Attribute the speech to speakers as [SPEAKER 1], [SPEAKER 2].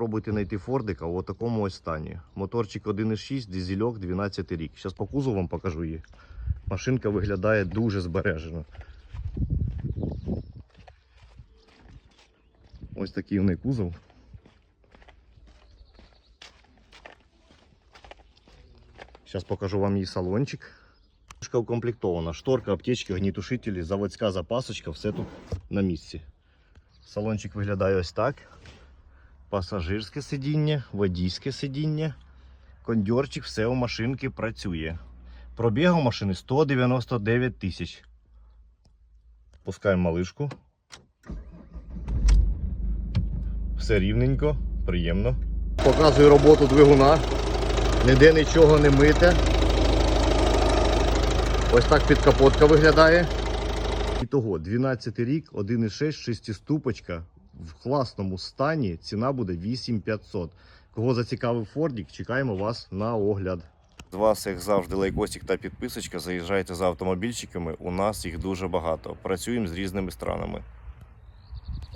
[SPEAKER 1] Пробуйте знайти Фордика в такому ось стані. Моторчик 1.6, дизельок 12 рік. Зараз по кузову вам покажу її. Машинка виглядає дуже збережено. Ось такий в неї кузов. Зараз покажу вам її салончик. Шка укомплектована. Шторка, аптечки, огнітушителі, заводська запасочка, все тут на місці. Салончик виглядає ось так. Пасажирське сидіння, водійське сидіння, кондьорчик, все у машинки працює. Пробіг у машини 199 тисяч. Пускаємо малишку. Все рівненько, приємно. Показую роботу двигуна. Ніде нічого не мите. Ось так підкапотка виглядає. Ітого 12 рік, 1,6, шестиступочка в класному стані. Ціна буде 8500. Кого зацікавив Фордік, чекаємо вас на огляд. З вас, як завжди, лайкосик та підписочка. Заїжджайте за автомобільчиками. У нас їх дуже багато. Працюємо з різними странами.